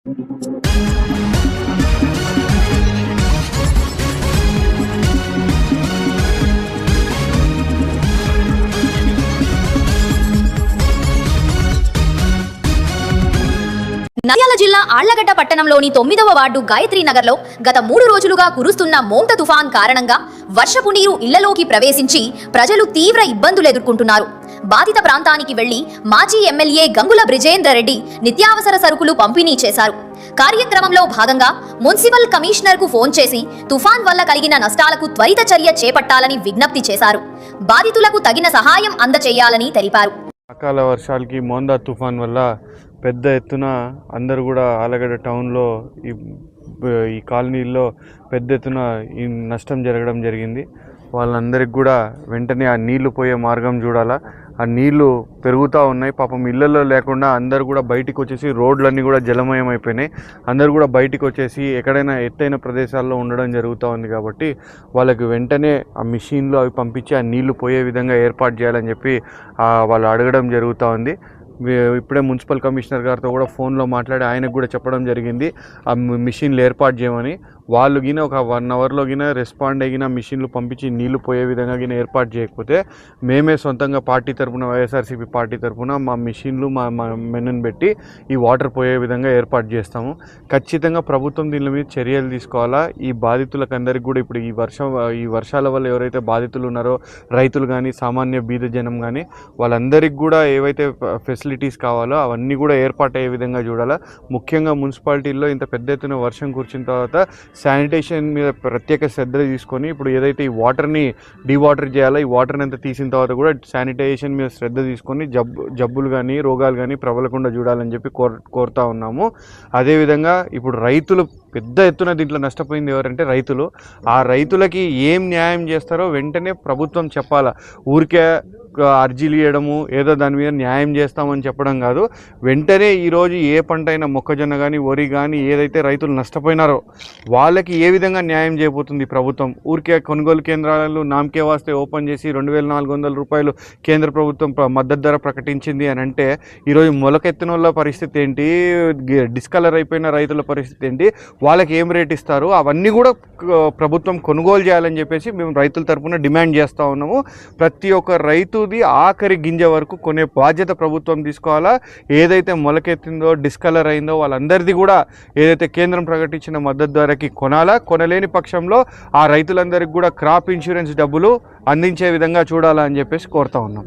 నంద్యాల జిల్లా ఆళ్ళగడ్డ పట్టణంలోని తొమ్మిదవ వార్డు గాయత్రి నగర్లో గత మూడు రోజులుగా కురుస్తున్న మోంత తుఫాన్ కారణంగా వర్షపు నీరు ఇళ్ళలోకి ప్రవేశించి ప్రజలు తీవ్ర ఇబ్బందులు ఎదుర్కొంటున్నారు. బాధిత ప్రాంతానికి వెళ్ళి మాజీ ఎమ్మెల్యే గంగుల బ్రిజేందర్ రెడ్డి నిత్యావసర సరుకులు పంపిణీ చేశారు. కార్యక్రమంలో భాగంగా మున్సిపల్ కమిషనర్కు ఫోన్ చేసి తుఫాన్ వల్ల కలిగిన నష్టాలకు త్వరిత చర్య చేపట్టాలని విజ్ఞప్తి చేశారు. బాధితులకు తగిన సహాయం అందచేయాలని తెలిపారు. అకాల వర్షాలకి మోందా తుఫాన్ వల్ల పెద్ద ఎత్తున అందరూ కూడా ఆలగడ్డ టౌన్లో ఈ ఈ కాలనీల్లో పెద్ద ఎత్తున ఈ నష్టం జరగడం జరిగింది. వాళ్ళందరికి కూడా వెంటనే ఆ నీళ్ళు పోయే మార్గం చూడాలా. ఆ నీళ్ళు పెరుగుతూ ఉన్నాయి. పాపం ఇళ్ళల్లో లేకుండా అందరు కూడా బయటికి వచ్చేసి రోడ్లన్నీ కూడా జలమయం అయిపోయినాయి అందరు కూడా బయటికి వచ్చేసి ఎక్కడైనా ఎత్తైన ప్రదేశాల్లో ఉండడం జరుగుతూ ఉంది కాబట్టి వాళ్ళకి వెంటనే ఆ మిషన్లు అవి పంపించి ఆ నీళ్ళు పోయే విధంగా ఏర్పాటు చేయాలని చెప్పి వాళ్ళు అడగడం జరుగుతూ ఉంది. ఇప్పుడే మున్సిపల్ కమిషనర్ గారితో కూడా ఫోన్లో మాట్లాడి ఆయనకు కూడా చెప్పడం జరిగింది. ఆ మిషన్లు ఏర్పాటు చేయమని వాళ్ళు గిన ఒక వన్ అవర్లో గిన రెస్పాండ్ అయిన మిషన్లు పంపించి నీళ్ళు పోయే విధంగా గిన ఏర్పాటు చేయకపోతే మేమే సొంతంగా పార్టీ తరపున వైఎస్ఆర్సీపీ పార్టీ తరపున మా మిషన్లు మా మా పెట్టి ఈ వాటర్ పోయే విధంగా ఏర్పాటు చేస్తాము. ఖచ్చితంగా ప్రభుత్వం దీని మీద చర్యలు తీసుకోవాలా? ఈ బాధితులకు అందరికీ కూడా ఇప్పుడు ఈ వర్షం ఈ వర్షాల వల్ల ఎవరైతే బాధితులు ఉన్నారో రైతులు కానీ సామాన్య బీద జనం కానీ వాళ్ళందరికీ కూడా ఏవైతే ఫెసిలిటీస్ కావాలో అవన్నీ కూడా ఏర్పాటు అయ్యే విధంగా చూడాలా? ముఖ్యంగా మున్సిపాలిటీల్లో ఇంత పెద్ద ఎత్తున వర్షం కురిచిన తర్వాత శానిటేషన్ మీద ప్రత్యేక శ్రద్ధ తీసుకొని ఇప్పుడు ఏదైతే ఈ వాటర్ని డీవాటర్ చేయాలో ఈ వాటర్ని అంతా తీసిన తర్వాత కూడా శానిటైజేషన్ మీద శ్రద్ధ తీసుకొని జబ్బు జబ్బులు కానీ రోగాలు కానీ ప్రబలకుండా చూడాలని చెప్పి కోర్ కోరుతా ఉన్నాము. అదేవిధంగా ఇప్పుడు రైతులు పెద్ద ఎత్తున దీంట్లో నష్టపోయింది ఎవరంటే రైతులు. ఆ రైతులకి ఏం న్యాయం చేస్తారో వెంటనే ప్రభుత్వం చెప్పాలా. ఊరికే అర్జీలు ఇవ్వడము ఏదో దాని మీద న్యాయం చేస్తామని చెప్పడం కాదు. వెంటనే ఈరోజు ఏ పంట అయినా మొక్కజొన్న కానీ వరి కానీ ఏదైతే రైతులు నష్టపోయినారో వాళ్ళకి ఏ విధంగా న్యాయం చేయబోతుంది ప్రభుత్వం? ఊరికే కొనుగోలు కేంద్రాలు నామకే వాస్తే ఓపెన్ చేసి రెండు వేల నాలుగు వందల రూపాయలు కేంద్ర ప్రభుత్వం ప్ర- మద్దతు ధర ప్రకటించింది అని అంటే ఈరోజు మొలకెత్తిన వాళ్ళ పరిస్థితి ఏంటి? డిస్కలర్ అయిపోయిన రైతుల పరిస్థితి ఏంటి? వాళ్ళకి ఏం రేట్ ఇస్తారు? అవన్నీ కూడా ప్రభుత్వం కొనుగోలు చేయాలని చెప్పేసి మేము రైతుల తరపున డిమాండ్ చేస్తూ ఉన్నాము. ప్రతి ఒక్క రైతుది ఆఖరి గింజ వరకు కొనే బాధ్యత ప్రభుత్వం తీసుకోవాలా? ఏదైతే మొలకెత్తిందో డిస్కలర్ అయిందో వాళ్ళందరిది కూడా ఏదైతే కేంద్రం ప్రకటించిన మద్దతు ధరకి కొనాలా? కొనలేని పక్షంలో ఆ రైతులందరికీ కూడా క్రాప్ ఇన్సూరెన్స్ డబ్బులు అందించే విధంగా చూడాలా అని చెప్పేసి కోరుతా ఉన్నాం.